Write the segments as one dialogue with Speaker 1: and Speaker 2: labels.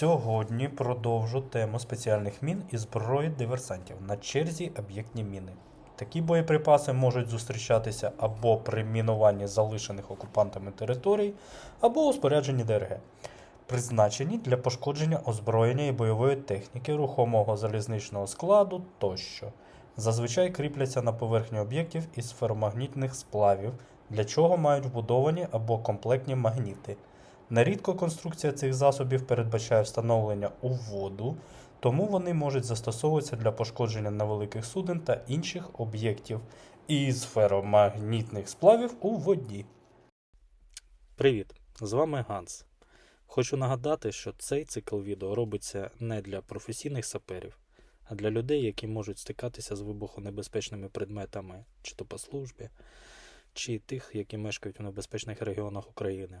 Speaker 1: Сьогодні продовжу тему спеціальних мін і зброї диверсантів на черзі об'єктні міни. Такі боєприпаси можуть зустрічатися або при мінуванні залишених окупантами територій, або у спорядженні ДРГ, призначені для пошкодження озброєння і бойової техніки, рухомого залізничного складу тощо. Зазвичай кріпляться на поверхні об'єктів із феромагнітних сплавів, для чого мають вбудовані або комплектні магніти. Нерідко конструкція цих засобів передбачає встановлення у воду, тому вони можуть застосовуватися для пошкодження невеликих суден та інших об'єктів із феромагнітних сплавів у воді. Привіт! З вами Ганс. Хочу нагадати, що цей цикл відео робиться не для професійних саперів, а для людей, які можуть стикатися з вибухонебезпечними предметами, чи то по службі, чи тих, які мешкають у небезпечних регіонах України.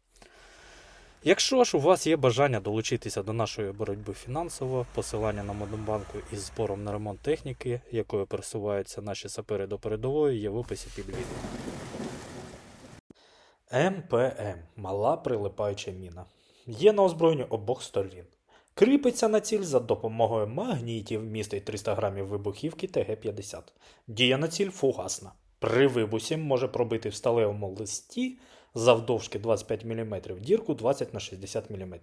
Speaker 1: Якщо ж у вас є бажання долучитися до нашої боротьби фінансово, посилання на Модембанку із збором на ремонт техніки, якою пересуваються наші сапери до передової, є в описі під відео. МПМ мала прилипаюча міна. Є на озброєнні обох сторін. Кріпиться на ціль за допомогою магнітів, містить 300 грамів вибухівки ТГ-50. Дія на ціль фугасна. При вибусі може пробити в сталевому листі завдовжки 25 мм дірку 20 на 60 мм.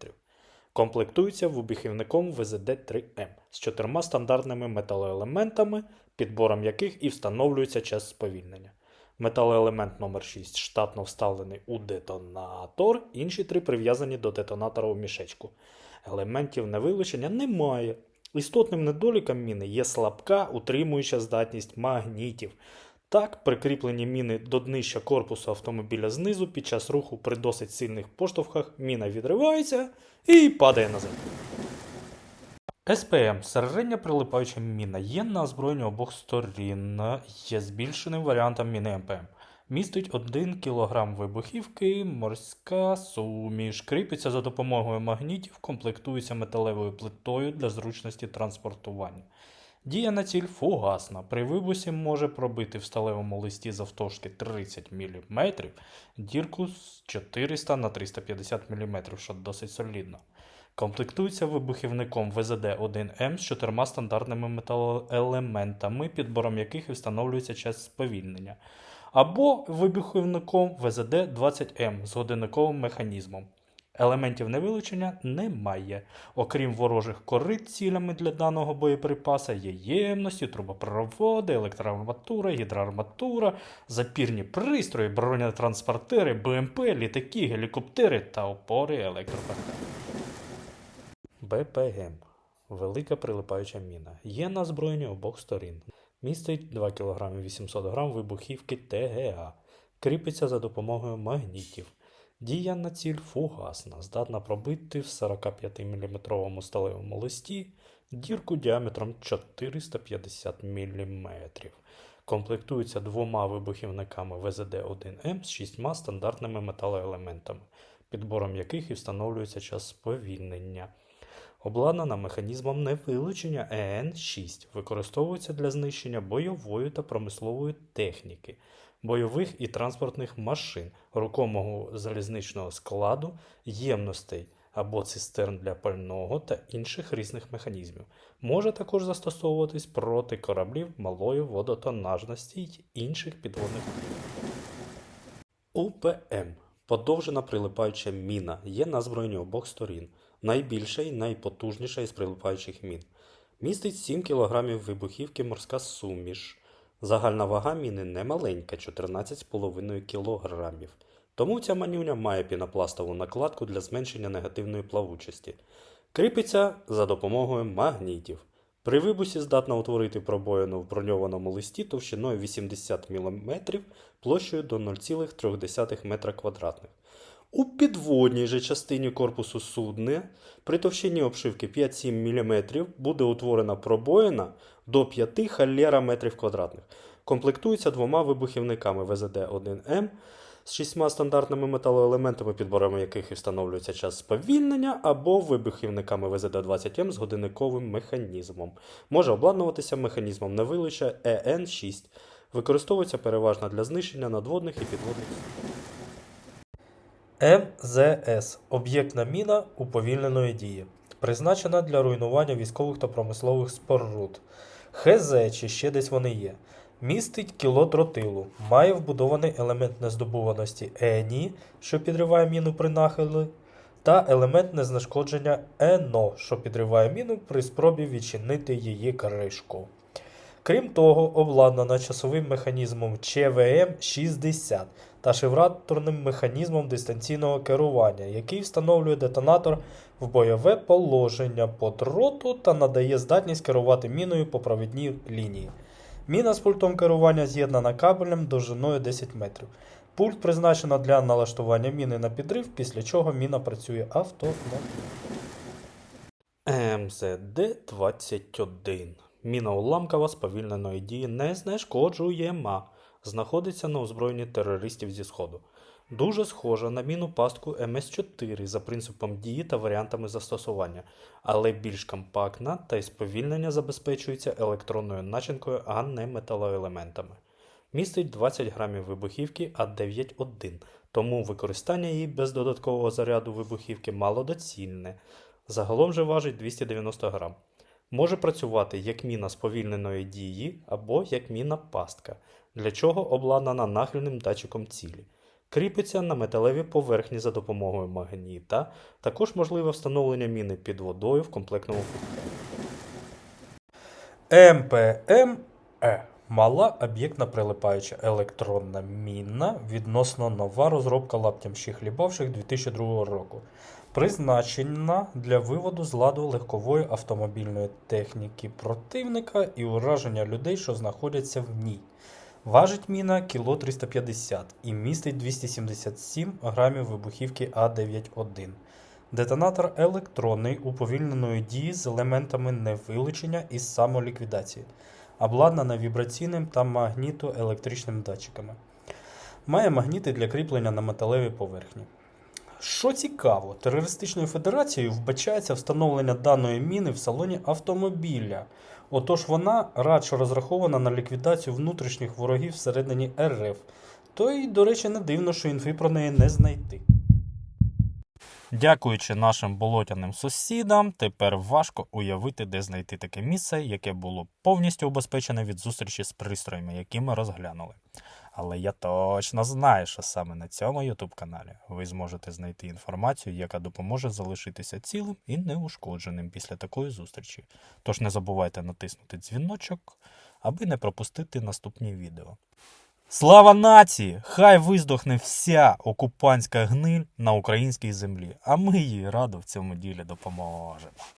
Speaker 1: Комплектується вибухівником ВЗД-3М з чотирма стандартними металоелементами, підбором яких і встановлюється час сповільнення. Металоелемент номер 6 штатно вставлений у детонатор, інші три прив'язані до детонатора у мішечку. Елементів невилучення немає. Істотним недоліком міни є слабка утримуюча здатність магнітів. Так, прикріплені міни до днища корпусу автомобіля знизу під час руху при досить сильних поштовхах міна відривається і падає на землю. СПМ середня прилипаюча міна є на озброєнні обох сторін, є збільшеним варіантом міни МПМ. Містить 1 кг вибухівки, морська суміш, кріпиться за допомогою магнітів, комплектується металевою плитою для зручності транспортування. Дія на ціль фугасна. При вибусі може пробити в сталевому листі завтовшки 30 мм дірку з 400 на 350 мм, що досить солідно. Комплектується вибухівником ВЗД-1М з чотирма стандартними металоелементами, підбором яких встановлюється час сповільнення, або вибухівником ВЗД-20М з годинниковим механізмом. Елементів невилучення немає. Окрім ворожих корит, цілями для даного боєприпаса є ємності, трубопроводи, електроарматура, гідроарматура, запірні пристрої, бронетранспортери, БМП, літаки, гелікоптери та опори електропортери. БПГ велика прилипаюча міна. Є на озброєнні обох сторін. Містить 2 кг 800 г вибухівки ТГА. Кріпиться за допомогою магнітів. Дія на ціль фугасна, здатна пробити в 45 мм сталевому листі дірку діаметром 450 мм. Комплектується двома вибухівниками ВЗД-1М з шістьма стандартними металоелементами, підбором яких і встановлюється час сповільнення. Обладнана механізмом невилучення ЕН-6, використовується для знищення бойової та промислової техніки, бойових і транспортних машин, рукомого залізничного складу, ємностей або цистерн для пального та інших різних механізмів. Може також застосовуватись проти кораблів малої водотонажності й інших підводних. УПМ подовжена прилипаюча міна є на озброєнні обох сторін, найбільша і найпотужніша із прилипаючих мін. Містить 7 кг вибухівки морська суміш. Загальна вага міни немаленька 14,5 кг. Тому ця манюня має пінопластову накладку для зменшення негативної плавучості. Кріпиться за допомогою магнітів. При вибусі здатна утворити пробоїну в броньованому листі товщиною 80 мм площею до 0,3 м2. У підводній же частині корпусу судна при товщині обшивки 5-7 мм буде утворена пробоїна до 5 халера метрів квадратних. Комплектується двома вибухівниками ВЗД-1М з шістьма стандартними металоелементами, підборами яких і встановлюється час сповільнення, або вибухівниками ВЗД-20М з годинниковим механізмом. Може обладнуватися механізмом невилуча ЕН6. Використовується переважно для знищення надводних і підводних. МЗС об'єктна міна уповільненої дії, призначена для руйнування військових та промислових споруд. ХЗ чи ще десь вони є. Містить кіло тротилу, має вбудований елемент нездобуваності ЕНІ, що підриває міну при нахилі, та елемент незнешкодження ЕНО, що підриває міну при спробі відчинити її кришку. Крім того, обладнана часовим механізмом ЧВМ-60 та шевраторним механізмом дистанційного керування, який встановлює детонатор в бойове положення по дроту та надає здатність керувати міною по провідній лінії. Міна з пультом керування з'єднана кабелем довжиною 10 метрів. Пульт призначено для налаштування міни на підрив, після чого міна працює автоматично. МЗД-21. Міна уламкова сповільненої дії не знешкоджуєма. Знаходиться на озброєнні терористів зі Сходу. Дуже схожа на міну пастку МС4 за принципом дії та варіантами застосування, але більш компактна та й сповільнення забезпечується електронною начинкою, а не металоелементами. Містить 20 грамів вибухівки А91, тому використання її без додаткового заряду вибухівки малодоцільне. Загалом же важить 290 грам. Може працювати як міна сповільненої дії або як міна пастка, для чого обладнана нахильним датчиком цілі. Кріпиться на металевій поверхні за допомогою магніта, також можливе встановлення міни під водою в комплектному футболі. МПМЕ мала об'єктна прилипаюча електронна міна відносно нова розробка лаптям хлібавших 2002 року. Призначена для виводу з ладу легкової автомобільної техніки противника і ураження людей, що знаходяться в ній. Важить міна кіло 350 і містить 277 грамів вибухівки А91. Детонатор електронний уповільненої дії з елементами невилучення і самоліквідації, обладнана вібраційним та магнітоелектричним датчиками. Має магніти для кріплення на металевій поверхні. Що цікаво, терористичною федерацією вбачається встановлення даної міни в салоні автомобіля. Отож вона радше розрахована на ліквідацію внутрішніх ворогів всередині РФ. То й, до речі, не дивно, що інфи про неї не знайти. Дякуючи нашим болотяним сусідам, тепер важко уявити, де знайти таке місце, яке було повністю убезпечене від зустрічі з пристроями, які ми розглянули. Але я точно знаю, що саме на цьому YouTube каналі ви зможете знайти інформацію, яка допоможе залишитися цілим і неушкодженим після такої зустрічі. Тож не забувайте натиснути дзвіночок, аби не пропустити наступні відео. Слава нації! Хай виздохне вся окупантська гниль на українській землі, а ми їй радо в цьому ділі допоможемо.